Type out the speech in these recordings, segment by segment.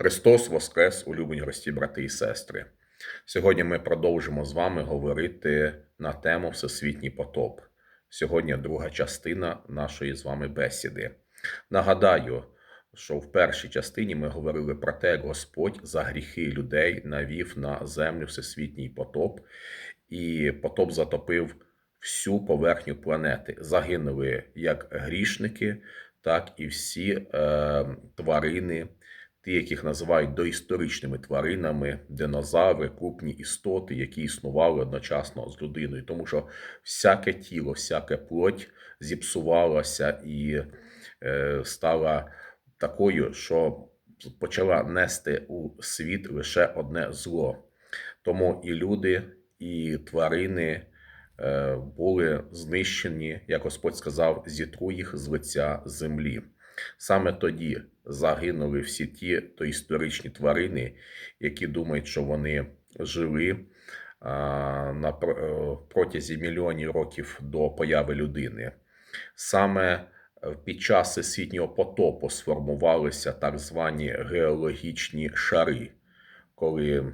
Христос Воскрес, улюблені гості, брати і сестри. Сьогодні ми продовжимо з вами говорити на тему Всесвітній потоп. Сьогодні друга частина нашої з вами бесіди. Нагадаю, що в першій частині ми говорили про те, як Господь за гріхи людей навів на землю всесвітній потоп, і потоп затопив всю поверхню планети. Загинули як грішники, так і всі е, тварини, ті, яких називають доісторичними тваринами, динозаври, крупні істоти, які існували одночасно з людиною, тому що всяке тіло, всяке плоть зіпсувалося і е, стала такою, що почала нести у світ лише одне зло. Тому і люди, і тварини е, були знищені, як Господь сказав, зітру їх з лиця землі. Саме тоді загинули всі ті то історичні тварини, які думають, що вони жили на е, протязі мільйонів років до появи людини. Саме е, під час всесвітнього потопу сформувалися так звані геологічні шари, коли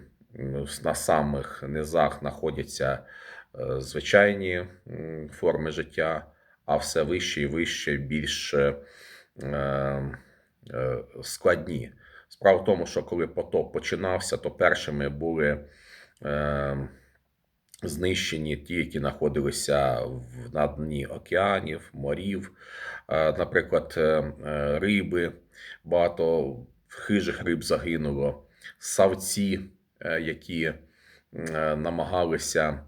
на самих низах знаходяться е, звичайні форми життя, а все вище і вище більш е, е, складні. Справа в тому, що коли потоп починався, то першими були е, знищені ті, які знаходилися на дні океанів, морів, Е, наприклад, е, е, риби, багато хижих риб загинуло, савці, е, які е, намагалися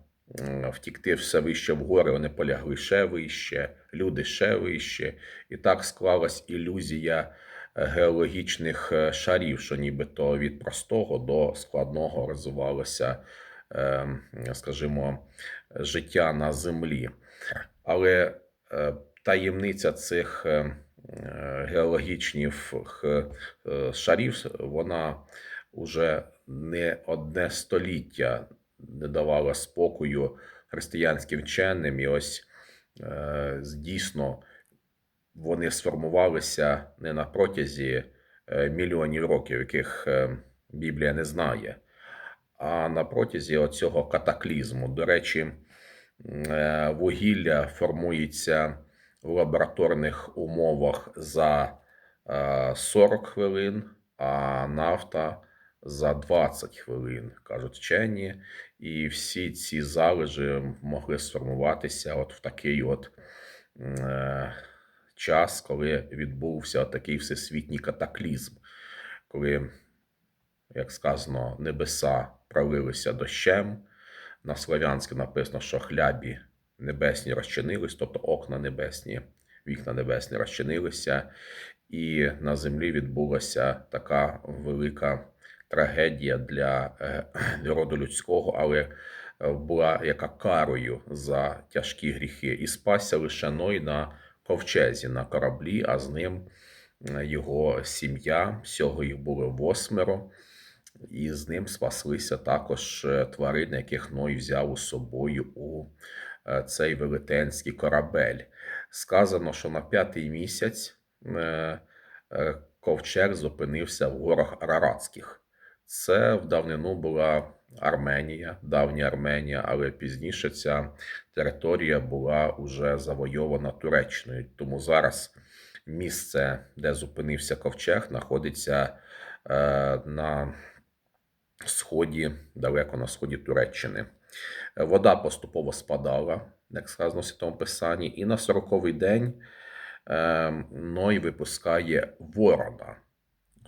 втікти все вище вгори, вони полягли ще вище, люди ще вище. І так склалась ілюзія е, геологічних е, шарів, що нібито від простого до складного розвивалося, е, скажімо, життя на землі. Але таємниця цих геологічних шарів, вона уже не одне століття не давала спокою християнським вченим. І ось дійсно вони сформувалися не на протязі е, мільйонів років, яких е, Біблія не знає, а на протязі оцього катаклізму. До речі, е, вугілля формується в лабораторних умовах за е, 40 хвилин, а нафта за 20 хвилин, кажуть вчені. І всі ці залежі могли сформуватися от в такий от е, час, коли відбувся такий всесвітній катаклізм, коли, як сказано, небеса пролилися дощем. На славянське написано, що хлябі небесні розчинились, тобто окна небесні, вікна небесні розчинилися, і на землі відбулася така велика трагедія для е, роду людського, але е, була яка карою за тяжкі гріхи. І спасся лише Ной на ковчезі, на кораблі, а з ним е, його сім'я, всього їх було восьмеро. І з ним спаслися також тварини, яких Ной взяв із собою у цей велетенський корабель. Сказано, що на п'ятий місяць ковчег зупинився в горах Араратських. Це в давнину була Арменія, давня Арменія, але пізніше ця територія була уже завойована Туреччиною. Тому зараз місце, де зупинився ковчег, знаходиться е, на сході, далеко на сході Туреччини. Вода поступово спадала, як сказано в Святому Писанні, і на 40-й день е, Ной випускає ворона,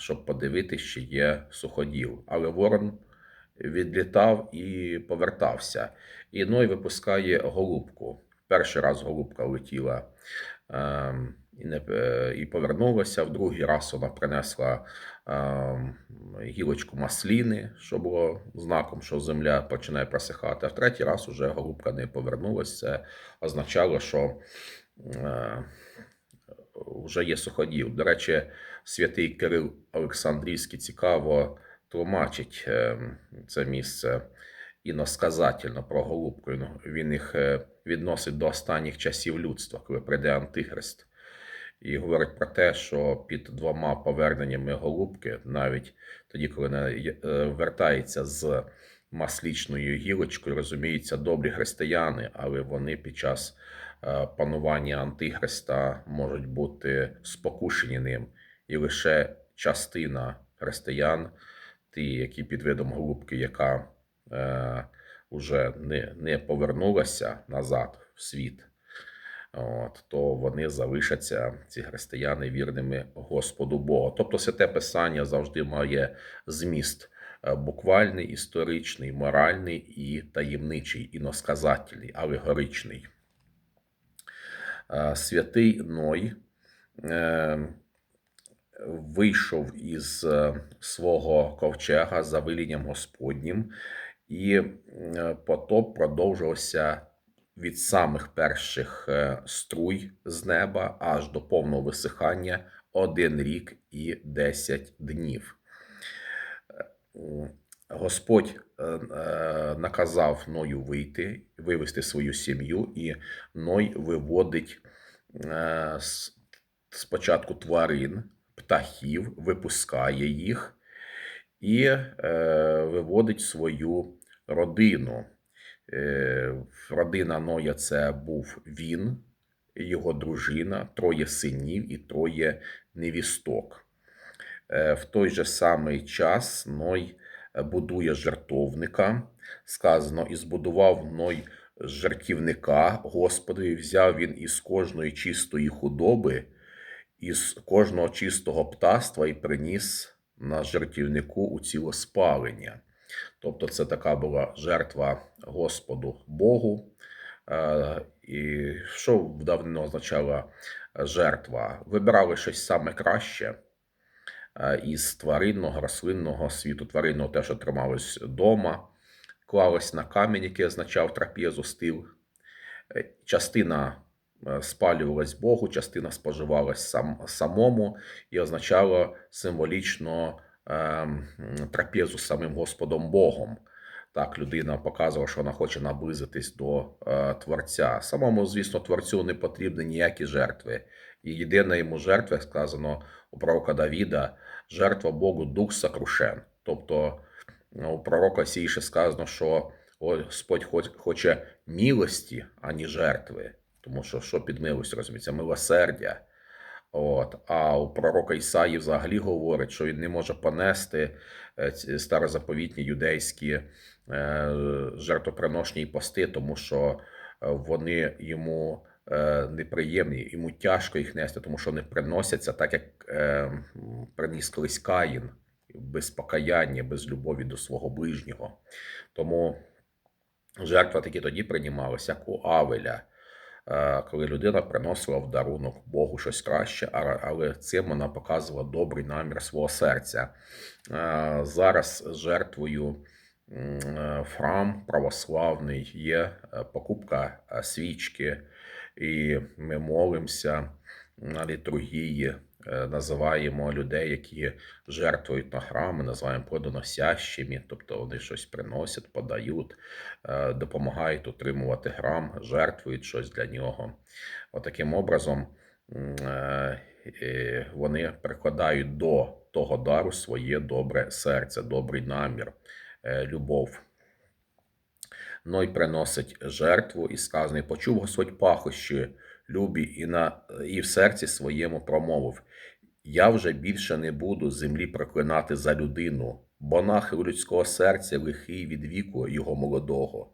щоб подивитися, чи є суходіл. Але ворон відлітав і повертався. І Ной випускає голубку. Перший раз голубка летіла е, і, не, е, і повернулася. В другий раз вона принесла е, гілочку масліни, що було знаком, що земля починає просихати. А в третій раз уже голубка не повернулася. Це означало, що е, вже є суходіл. До речі, святий Кирил Олександрійський цікаво тлумачить е, це місце іносказательно про голубку. Ну, Він їх е, відносить до останніх часів людства, коли прийде Антихрист. і говорить про те, що під двома поверненнями голубки, навіть тоді, коли вона е, вертається з маслічною гілочкою, розуміється, добрі християни, але вони під час е, панування Антихриста можуть бути спокушені ним, і лише частина християн, ті, які під видом голубки, яка е, вже не, не повернулася назад в світ, от, то вони залишаться, ці християни, вірними Господу Богу. Тобто святе Писання завжди має зміст е, буквальний, історичний, моральний і таємничий, іносказательний, алегоричний. Е, Святий Ной е, вийшов із е, свого ковчега за велінням Господнім, і е, потоп продовжувався від самих перших е, струй з неба аж до повного висихання один рік і десять днів. Господь наказав Ною вийти, вивести свою сім'ю, і Ной виводить спочатку тварин, птахів, випускає їх і е, виводить свою родину. Е, родина Ноя це був він, його дружина, троє синів і троє невісток. Е, В той же самий час Ной будує жертовника. Сказано, і збудував Ной жертівника Господові, взяв він із кожної чистої худоби, із кожного чистого птаства і приніс на жертівнику у цілоспалення. Тобто, це така була жертва Господу Богу. Е, І що в означала жертва? Вибирали щось саме краще е, із тваринного, рослинного світу, тваринного те, що трималось вдома, клалось на камінь, який означав трапезу, стил. Е, Частина спалювалась Богу, частина споживалась сам, самому і означало символічно ем, трапезу з самим Господом Богом. Так, людина показувала, що вона хоче наблизитись до е, Творця. Самому, звісно, Творцю не потрібні ніякі жертви. І єдина йому жертва, як сказано у пророка Давіда, жертва Богу дух сокрушен. Тобто у пророка Сіше сказано, що Господь хоче милості, а не жертви. Тому що що під милостю розуміється? Милосердя. От. А у пророка Ісаї взагалі говорить, що він не може понести е, старозаповітні юдейські е, жертвоприношні пости, тому що е, вони йому неприємні, йому тяжко їх нести, тому що вони приносяться так, як приніс колись Каїн, без покаяння, без любові до свого ближнього. Тому жертва таки тоді приймалася, як у Авеля, коли людина приносила в дарунок Богу щось краще, але цим вона показувала добрий намір свого серця. Е, Зараз жертвою е, храм православний є е, покупка е, свічки, і ми молимося на літургії, е, називаємо людей, які жертвують на храми, називаємо плодоносящими, тобто вони щось приносять, подають, е, допомагають утримувати храм, жертвують щось для нього. Отаким образом м, е, е, вони прикладають до того дару своє добре серце, добрий намір, е, любов. Ной приносить жертву і сказано, почув Господь пахощі любі, і, на, і в серці своєму промовив: Я вже більше не буду землі проклинати за людину, бо нахил людського серця лихий від віку його молодого.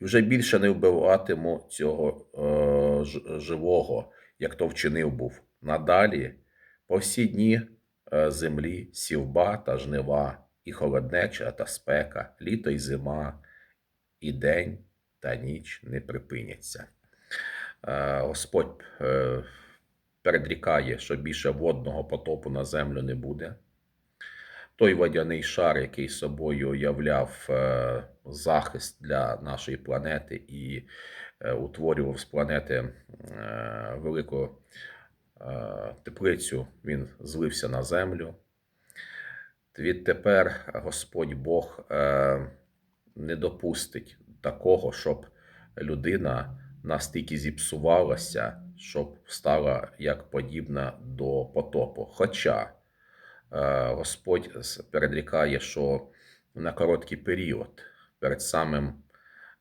І вже більше не вбиватиму цього е, живого, як то вчинив був. Надалі по всі дні е, землі сівба та жнива, і холоднеча та спека, літо й зима, і день та ніч не припиняться. Е, Господь е, передрікає, що більше водного потопу на землю не буде. Той водяний шар, який собою являв е, захист для нашої планети і е, утворював з планети е, велику теплицю, він злився на землю. Відтепер Господь Бог не допустить такого, щоб людина настільки зіпсувалася, щоб стала як подібна до потопу. Хоча е, Господь передрікає, що на короткий період перед самим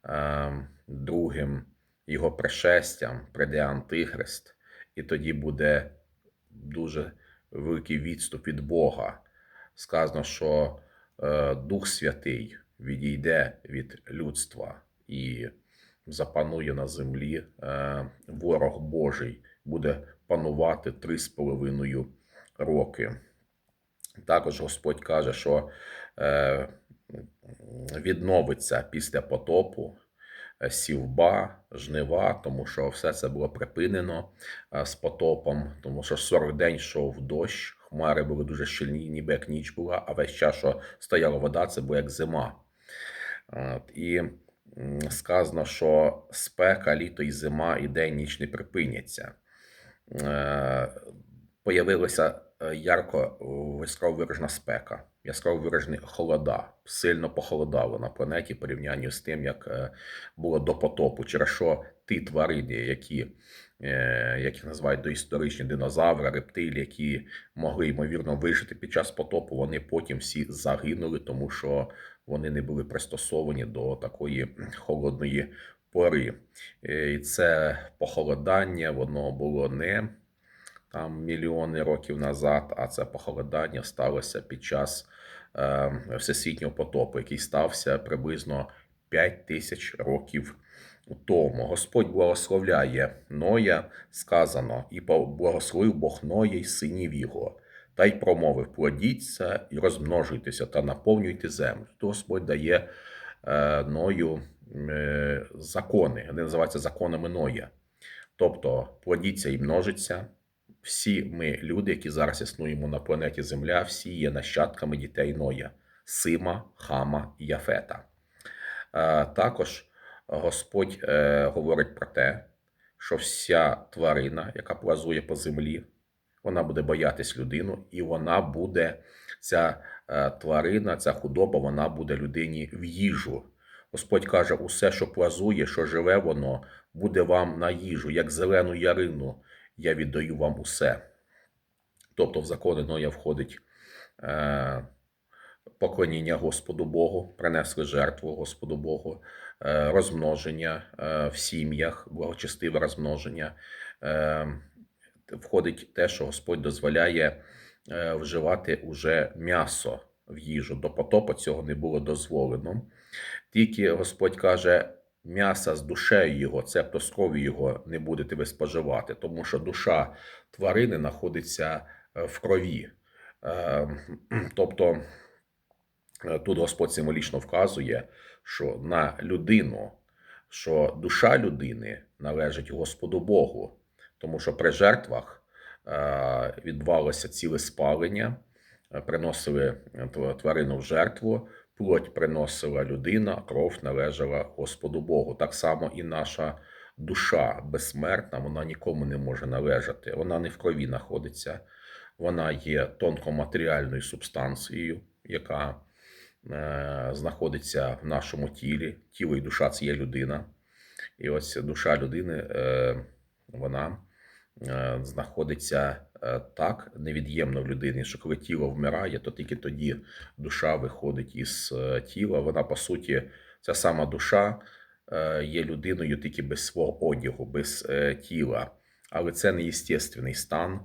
е, другим його пришестям прийде Антихрист, і тоді буде дуже великий відступ від Бога. Сказано, що е, Дух Святий відійде від людства і запанує на землі е, ворог Божий, буде панувати три з половиною роки. Також Господь каже, що е, відновиться після потопу е, сівба, жнива, тому що все це було припинено з потопом, тому що 40 день йшов дощ, хмари були дуже щільні, ніби як ніч була, а весь час, що стояла вода, це була як зима. І сказано, що спека, літо і зима, і день, ніч не припиняться. Е, Появилася е, ярко яскраво виражена спека, яскраво виражені холода, сильно похолодало на планеті в порівнянні з тим, як е, було до потопу, через що ті тварини, які, як їх називають доісторичні динозаври, рептилії, які могли ймовірно вижити під час потопу, вони потім всі загинули, тому що вони не були пристосовані до такої холодної пори. Е, І це похолодання, воно було не там мільйони років назад, а це похолодання сталося під час е, всесвітнього потопу, який стався приблизно 5 тисяч років тому. Господь благословляє Ноя, сказано, і благословив Бог Ноя й синів його. Та й промовив: плодіться і розмножуйтеся та наповнюйте землю. То Господь дає е, Ною е, закони, вони називаються законами Ноя. Тобто плодіться і множиться. Всі ми, люди, які зараз існуємо на планеті Земля, всі є нащадками дітей Ноя, Сима, Хама і Яфета. Е, Також Господь говорить про те, що вся тварина, яка плазує по землі, вона буде боятись людину, і вона буде, ця е, тварина, ця худоба, вона буде людині в їжу. Господь каже: усе, що плазує, що живе, воно буде вам на їжу, як зелену ярину, я віддаю вам усе. Тобто в закони Ноя входить е, поклоніння Господу Богу, принесли жертву Господу Богу, е, розмноження в сім'ях, благочестиве розмноження. Входить те, що Господь дозволяє е, вживати уже м'ясо в їжу. До потопу цього не було дозволено. Тільки Господь каже, м'яса з душею його, цебто з кров'ю його не будете ви споживати, тому що душа тварини знаходиться е, в крові. Е, Тобто тут Господь символічно вказує, що на людину, що душа людини належить Господу Богу, тому що при жертвах е, відбувалося ціле спалення, е, приносили е, тварину в жертву, плоть приносила людина, кров належала Господу Богу. Так само і наша душа безсмертна, вона нікому не може належати. Вона не в крові знаходиться, вона є тонкоматеріальною субстанцією, яка знаходиться в нашому тілі. Тіло і душа це є людина. І ось душа людини, вона знаходиться е, так невід'ємно в людині, що коли тіло вмирає, то тільки тоді душа виходить із е, тіла. Вона, по суті, ця сама душа е, є людиною тільки без свого одягу, без е, тіла. Але це не єстественний стан.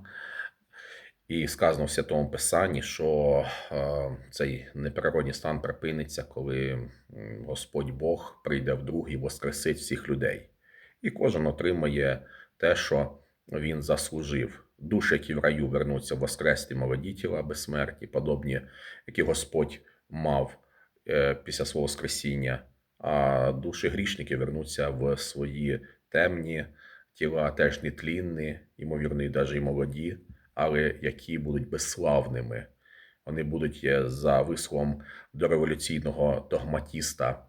І сказано в Святому Писанні, що е, цей неприродний стан припиниться, коли Господь Бог прийде вдруг і воскресить всіх людей. І кожен отримає те, що він заслужив. Душі, які в раю вернуться в воскреслі молоді тіла безсмерті, подобні, які Господь мав е, після свого Воскресіння, а душі грішники вернуться в свої темні тіла, теж нетлінні, ймовірно, навіть і молоді, але які будуть безславними. Вони будуть е, за висловом дореволюційного догматіста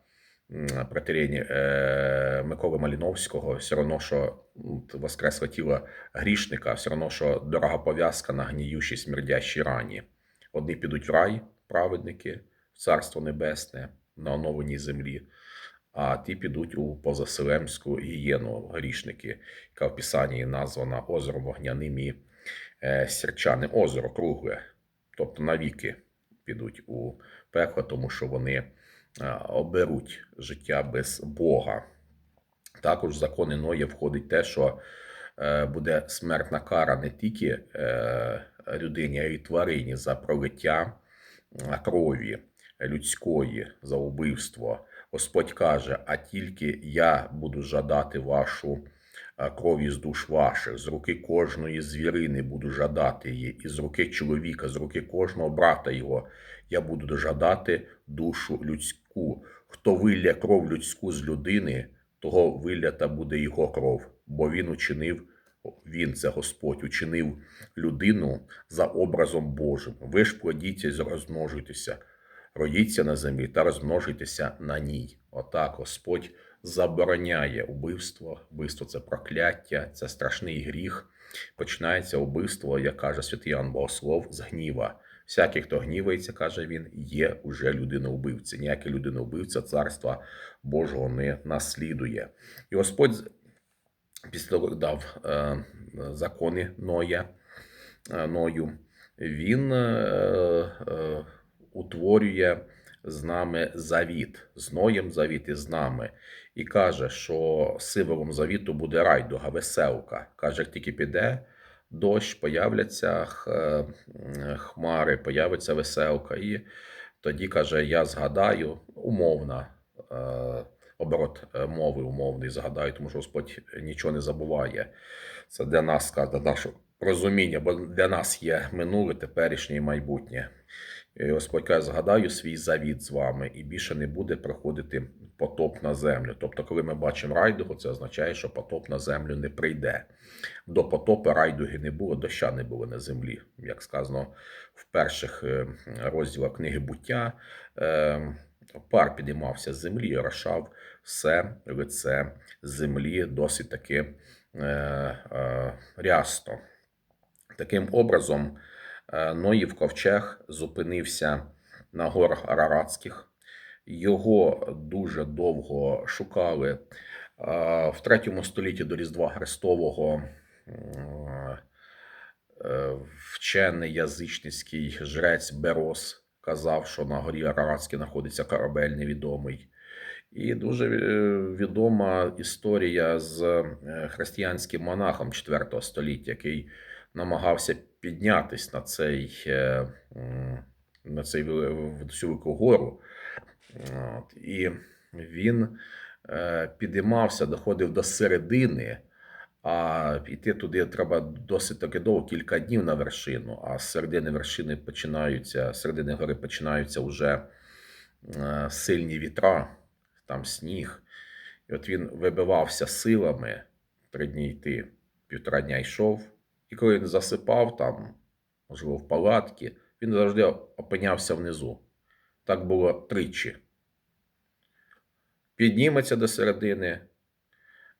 м, протерені е, Миколи Маліновського, все одно, що м, воскресле тіло грішника, все одно, що дорога пов'язка на гніючій смердящій рані. Одні підуть в рай, праведники, в царство небесне, на оновленій землі, а ті підуть у позаселемську гієну грішники, яка в Писанні названа озером вогняним і е, сірчане озеро кругле, тобто навіки підуть у пекло, тому що вони оберуть життя без Бога. Також в закони Ноя входить те, що е, буде смертна кара не тільки е, людині, а й тварині за пролиття крові людської, за убивство. Господь каже: а тільки я буду жадати вашу е, крові з душ ваших, з руки кожної звірини буду жадати її, і з руки чоловіка, з руки кожного брата його я буду жадати душу людську. Хто вилля кров людську з людини, того виллята буде його кров, бо він учинив, він це Господь, учинив людину за образом Божим. Ви ж плодіться і розмножуйтеся, родіться на землі та розмножуйтеся на ній. Отак Господь забороняє убивство. Вбивство це прокляття, це страшний гріх. Починається убивство, як каже святий Іоанн Богослов, з гніва. Всякий, хто гнівається, каже він, є уже людина-убивця. Ніяке людина-убивця царства Божого не наслідує. І Господь після того, дав е, закони Ноя, е, Ною, він е, е, утворює з нами завіт, з Ноєм завіт і з нами. І каже, що символом завіту буде райдуга, веселка. Каже, як тільки піде дощ, появляться е, хмари, появиться веселка. І тоді каже: Я згадаю, умовна. е, Оборот е, мови умовний згадаю, тому що Господь нічого не забуває. Це для нас для нашого розуміння, бо для нас є минуле, теперішнє і майбутнє. І Господь каже, згадаю свій завіт з вами, і більше не буде приходити потоп на землю. Тобто, коли ми бачимо райдугу, це означає, що потоп на землю не прийде. До потопу райдуги не було, доща не було на землі. Як сказано в перших е, розділах книги буття, е, пар підіймався з землі і орошав все лице землі досить таки е, рясно. Таким образом, е, Ноїв ковчег зупинився на горах Араратських. Його дуже довго шукали. Е, В третьому столітті до Різдва Христового е, вчений язичницький жрець Берос казав, що на горі Араратській знаходиться корабель невідомий. І дуже відома історія з християнським монахом 4 століття, який намагався піднятись на цей, е, на цей цю велику гору. І він е, підіймався, доходив до середини, а піти туди треба досить таки довго, кілька днів на вершину. А з середини вершини починаються, з середини гори починаються вже е, сильні вітра, там сніг. І от він вибивався силами три дні йти, півтора дня йшов. І коли він засипав там, можливо, в палатки, він завжди опинявся внизу. Так було тричі. Підніметься до середини,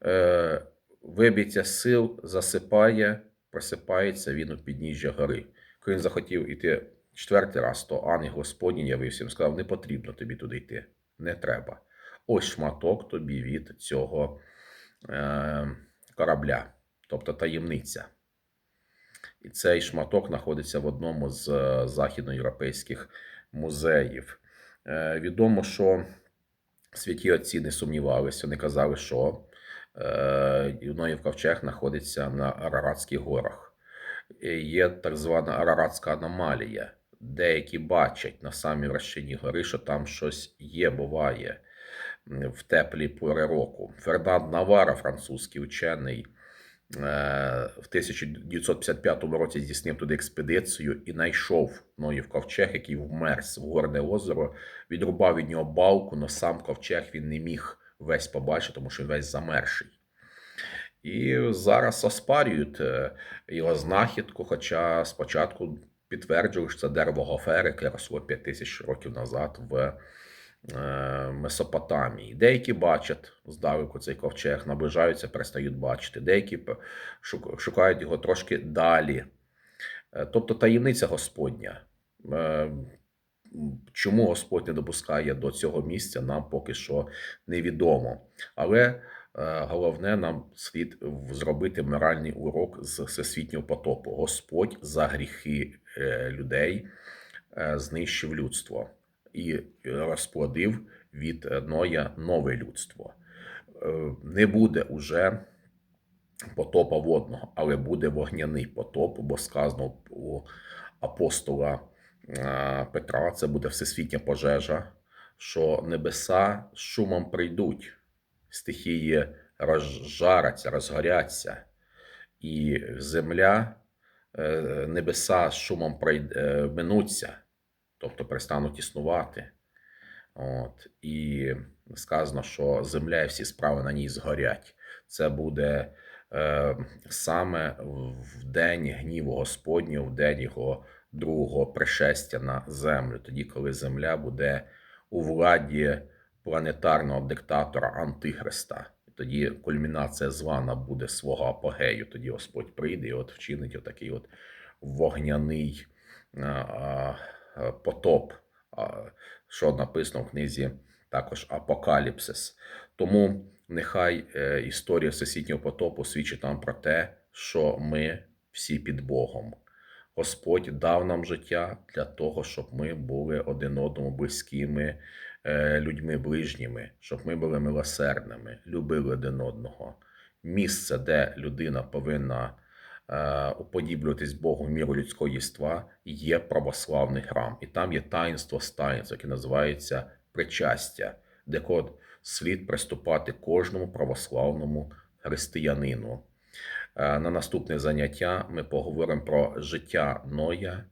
е, виб'ється з сил, засипає, просипається він у підніжжя гори. Коли він захотів іти четвертий раз, то ангел Господній явився і сказав: не потрібно тобі туди йти, не треба. Ось шматок тобі від цього е, корабля, тобто таємниця. І цей шматок знаходиться в одному з е, західноєвропейських музеїв. Е, Відомо, що святі отці не сумнівалися, вони казали, що е, Ноїв ковчег знаходиться на Араратських горах. Є так звана Араратська аномалія. Деякі бачать на самій вершині гори, що там щось є, буває в теплі пори року. Фернанд Навара, французький учений, в 1955 році здійснив туди експедицію і знайшов Ноїв ковчег, який вмерз в горне озеро, відрубав від нього балку, але сам ковчег він не міг весь побачити, тому що він весь замерший. І зараз оспарюють е, його знахідку, хоча спочатку підтверджували, що це дерево гофери, яке росло 5 тисяч років назад в е, Месопотамії. Деякі бачать здалеку цей ковчег, наближаються, перестають бачити. Деякі шукають його трошки далі. Е, Тобто таємниця Господня. Е, Чому Господь не допускає до цього місця, нам поки що невідомо. Але е, головне нам слід зробити моральний урок з всесвітнього потопу. Господь за гріхи е, людей е, знищив людство і розплодив від е, Ноя нове людство. Е, Не буде уже потопа водного, але буде вогняний потоп, бо сказано у апостола е, Петра, це буде всесвітня пожежа, що небеса з шумом прийдуть, стихії розжаряться, розгоряться, і земля, е, небеса з шумом е, минуться, тобто перестануть існувати. От, і сказано, що земля і всі справи на ній згорять. Це буде е, саме в день гніву Господнього, в день його другого пришестя на землю, тоді, коли земля буде у владі планетарного диктатора Антихриста. Тоді кульмінація зла набуде свого апогею. Тоді Господь прийде і от вчинить отакий от вогняний а, а, потоп, що написано в книзі також Апокаліпсис. Тому нехай е, історія всесвітнього потопу свідчить нам про те, що ми всі під Богом. Господь дав нам життя для того, щоб ми були один одному близькими е, людьми ближніми, щоб ми були милосердними, любили один одного. Місце, де людина повинна е, уподіблюватись Богу в міру людського єства, є православний храм. І там є таїнство з яке називається причастя, де слід приступати кожному православному християнину. Е, На наступне заняття ми поговоримо про життя Ноя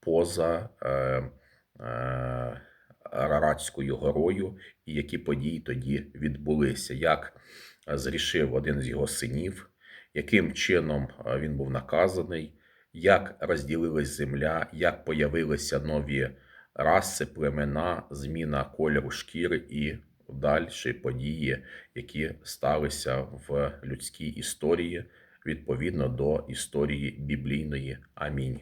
поза е, е, Араратською горою і які події тоді відбулися, як зрішив один з його синів, яким чином е, він був наказаний, як розділилась земля, як появилися нові раси, племена, зміна кольору шкіри і далі події, які сталися в людській історії відповідно до історії біблійної. Амінь.